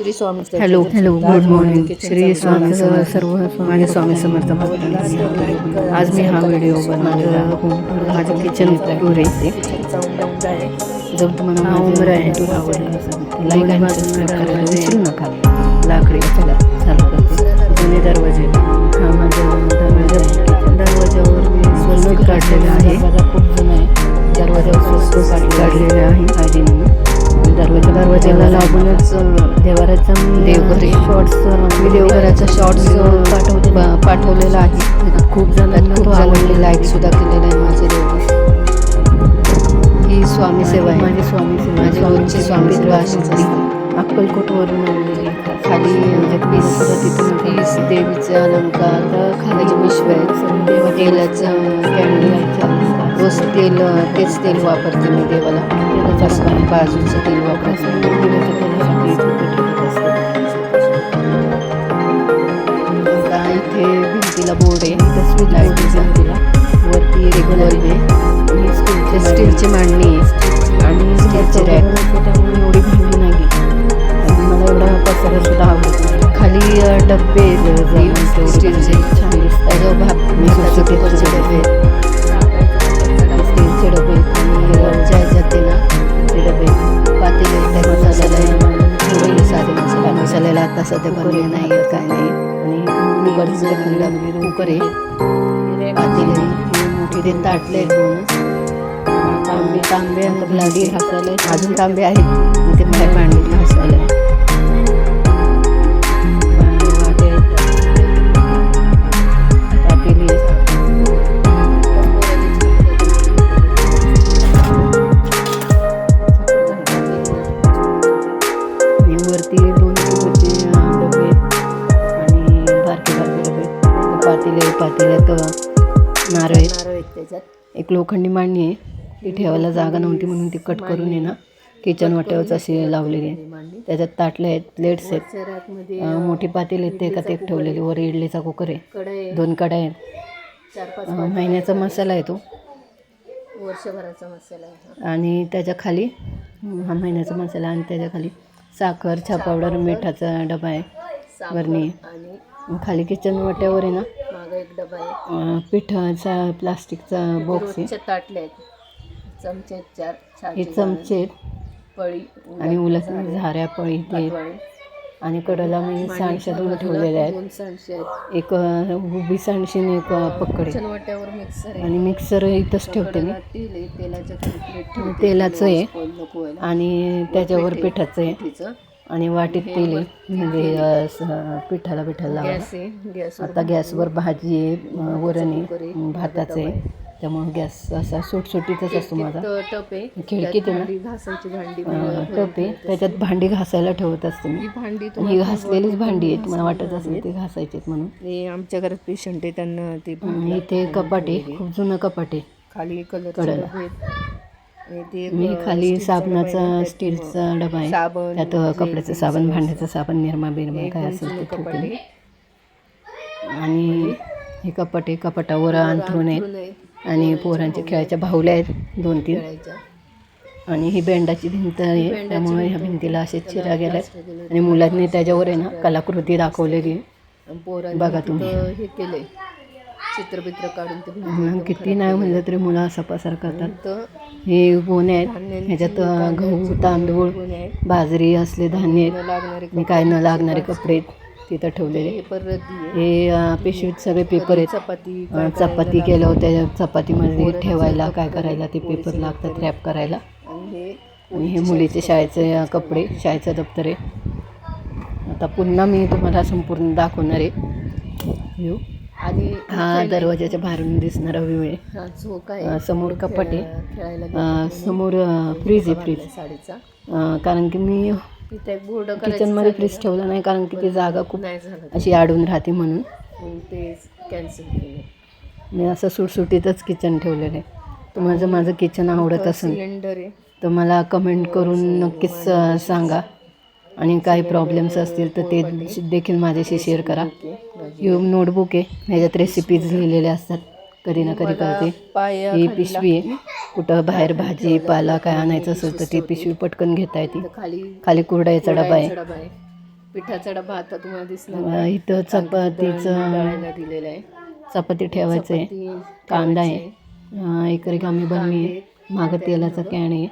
Shri Swami hello hello good morning Shri Swami सर्व माझे स्वामी समर्थ आज मी हा व्हिडिओ बनवलेला माझं किचन टूर आहे जर तुम्हाला हा उमर आहे टूर आवडला असेल लाईक आणि सबस्क्राईब करायला विसरू नका लाकडी चला चालू करते जुने दरवाजे हा। माझा दरवाज़ा दरवाजावर मी स्वस्त काढलेला आहे खूप जुना आहे दरवाजावर स्वस्त काढलेला आहे आजीने दरवाजा दरवाजाला लागूनच देवाराचा देवघरी शॉर्ट्स मी देवघराचा शॉर्ट्स पाठवते पाठवलेला आहे. खूप जणांना खूप आवडले लाईक सुद्धा केलेला आहे माझे देव ही स्वामी सेवा आहे. माझी स्वामी सेवा माझी रोजची स्वामी सेवा अशीच असते अक्कलकोटवरून आणलेली खाली जगदीश तिथून तीस देवीचे अलंकार खाली पिशव्या आहेत देवा तेलाचं कॅन्डल रोज तेल तेच तेल वापरते मी देवाला. तेलाचं बाजूचं तेल वापरते. इथे भिंतीला बोर्ड आहे. वरती रेग्युलर आहे. स्टीलचे स्टीलची मांडणी आहे. आणि स्टीलचे रॅक त्यामुळे एवढी भांडी नाही आणि मला एवढा पसारा सुद्धा आवडत नाही. खाली अ, डब्बे स्टीलचे छान दिसतात भात भाताचे पेपरचे सध्या बनले नाही काय नाही. आणि कुकरचं खंडा म्हणजे कुकर आहे. पातेले मोठी ते ताटले दोनच तांबे तांबे आता ब्लाडी अजून तांबे आहेत. तिथे बाहेर भांडी घासायला नारळ आहेत त्याच्यात एक लोखंडी मांडणी आहे. ती ठेवायला जागा नव्हती म्हणून ती कट करून आहे ना. किचन वाट्यावरच अशी लावलेली आहे. त्याच्यात ताटले आहेत प्लेट्स आहेत. मोठी पातेल आहेत ते एकात एक ठेवलेली. वर इडलीचा कुकर आहे. दोन कड्या आहेत. महिन्याचा मसाला आहे तो. वर्षभराचा मसाला आहे आणि त्याच्याखाली हा महिन्याचा मसाला आणि त्याच्याखाली साखर चहा पावडर मिठाचा डबा आहे. वरणी आणि खाली किचन वाट्यावर आहे ना. मागं एक डबा आहे. अं, पिठाचा प्लास्टिकचा बॉक्स आहे. ताटले आहेत. चमचे आहेत चार हे चहाचे चमचे आहेत. पळी आणि उलट झाऱ्या पळी ते. आणि कडला मी सांडशा दोन ठेवलेल्या आहेत. दोन सांडशे आहेत. एक अ, उभी सांडशी आणि एक अ, पकडे. किचन वाट्यावर मिक्सर आहे. आणि मिक्सर इथंच ठेवते मी. कडेला तेल आहे तेलाच्या. तेलाचं आहे. नको. आणि त्याच्यावर पिठाचं आहे. तिचं आणि वाटीत तेल म्हणजे पिठाला पिठाला लावायला आता गॅसवर भाजी आहे वरण आहे भाताचं आहे. त्यामुळे गॅस असा सुटसुटीतच असतो माझा. खिडकीत टप आहे. त्याच्यात भांडी घासायला ठेवत असते मी. भांडी ही घासलेलीच भांडी आहेत मला वाटत असेल ते घासायची आहेत म्हणून. हे आमच्या घरात पेशंट आहे त्यांना ते इथे कपाट खूप जुनं कपाट खाली कलर मी खाली साबणाचा स्टीलचा डबा आहे. साबण त्यात कपड्याचं साबण भांड्याचं साबण निरमा बिरमा काय असेल ते ठेवते. आणि हे कपाट आहे कपाटावर अंथरून आहेत. आणि पोरांच्या खेळाच्या बाहुल्या आहेत. दोन तीन. खेळायच्या. आणि ही बेंडाची भिंत आहे. त्यामुळे ह्या भिंतीला असे चिरा गेल्यात आणि मुलांनी त्याच्यावर आहे ना कलाकृती दाखवलेली आहे. बघा तुम्ही. हे केलंय. चित्रबित्र काढून ते म्हणून किती नाही म्हणलं तरी मुलं असा पसार करतात. हे गोणे आहेत ह्याच्यात गहू तांदूळ बाजरी असले धान्य आहेत. लागणारे काय न लागणारे कपडे तिथं ठेवलेले हे पिशवीत सगळे पेपर आहेत. चपाती चपाती केलं होत्या चपातीमध्ये ठेवायला काय करायला ते पेपर लागतात रॅप करायला. आणि हे मुलीचे शाळेचे कपडे शाळेचं दप्तर आहे. आता पुन्हा मी तुम्हाला संपूर्ण दाखवणार आहे. आणि हा दरवाजाच्या बाहेरून दिसणारा व्ह्यू आहे झोका आहे. अं, समोर कपाट. आहे समोर फ्रीज आहे फ्रीज साडीचा. कारण की मी तिथे बोर्ड किचनमध्ये फ्रीज ठेवला नाही कारण की ती जागा खूप अशी अडून राहते म्हणून. ते कॅन्सल केलं. मी असं सुटसुटीतच किचन ठेवलेलं आहे. तुम्हाला जर माझं किचन आवडत असेल. सिलेंडर आहे. तर मला कमेंट करून नक्कीच सांगा. आणि काही प्रॉब्लेम्स असतील तर ते देखील माझ्याशी शेअर करा. यू नोटबुक आहे ह्याच्यात रेसिपीज लिहिलेल्या असतात कधी ना कधी करते ही पिशवी आहे. कुठं बाहेर भाजी पाला काय आणायचं असेल तर ती पिशवी पटकन घेता येते. खाली खाली कुरडाईचा डबा आहे. पिठाचा डबा आता तुम्हाला नाही. इथं चपातीचं दिलेलं आहे. चपाती ठेवायचं आहे. कांदा आहे. एक रिकामी आहे. मागं तेलाचा कॅन आहे.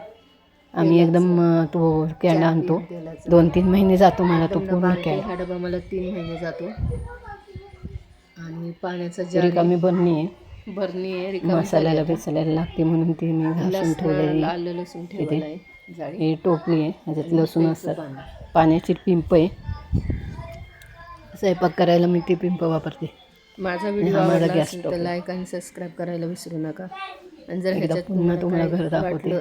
आम्ही एकदम तो कॅन आणतो. दोन तीन महिने जातो मला तो पूर्ण. कॅन हा डबा मला तीन महिने जातो. आणि पाण्याचा जार रिकामी बरणी आहे. भरणी आहे रिकामी मसाल्याला बेसायला लागते म्हणून ती मी घासून लसूण ठेवलेली. आलं लसूण ठेवलेलं ही टोपली आहे ह्याच्यात लसूण असतात. पाणी. पाण्याची पिंप आहे. स्वयंपाक करायला मी ती पिंप वापरते. माझा व्हिडिओ माझा आवडला गॅस असेल तर. लाईक आणि सबस्क्राईब करायला विसरू नका. आणि जर ह्याच्यात पुन्हा तुम्हाला घर दाखवते.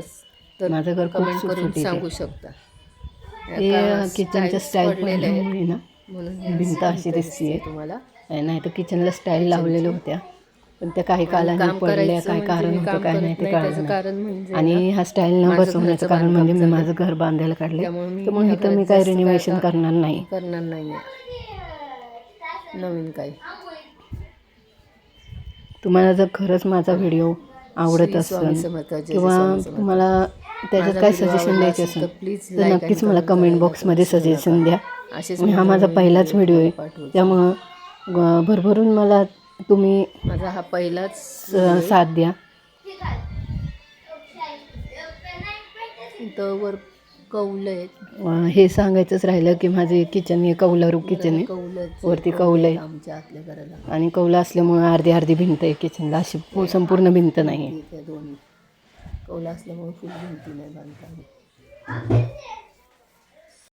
तर माझं घर कमेंट करून. सांगू शकता हे किचनच्या स्टाईल. पडल्यामुळे ना म्हणून भिंत अशी भिंत दिसतीये. तुम्हाला नाही तर किचनला स्टाईल लावलेल्या होत्या पण त्या काही कालाने पडल्या काय म्हणजे कारण होतं काय नाही ते. कारण म्हणजे आणि हा स्टाईल न बसवण्याचं कारण म्हणजे मी माझं घर बांधायला काढले त्यामुळे इथं मी काय काय करणार नाही करणार नाही नवीन काही तुम्हाला जर खरंच माझा व्हिडिओ आवडत असेल किंवा. तुम्हाला त्याच्यात काय सजेशन द्यायचे असेल तर नक्कीच मला कमेंट बॉक्समध्ये. सजेशन द्या. आणि हा माझा पहिलाच व्हिडिओ आहे. त्यामुळं भरभरून मला तुम्ही माझा हा पहिलाच साथ द्या. वर कौल आहेत. अं, हे सांगायचंच राहिलं की माझे किचन हे कौलारू किचन आहे. कौलच वरती कौल आहे. आमच्या आतल्या घराला. आणि कौला असल्यामुळं अर्धी अर्धी भिंत आहे किचनला अशी संपूर्ण भिंत नाही इथे दोन असल्यामुळे फुल भिंती नाही बांधता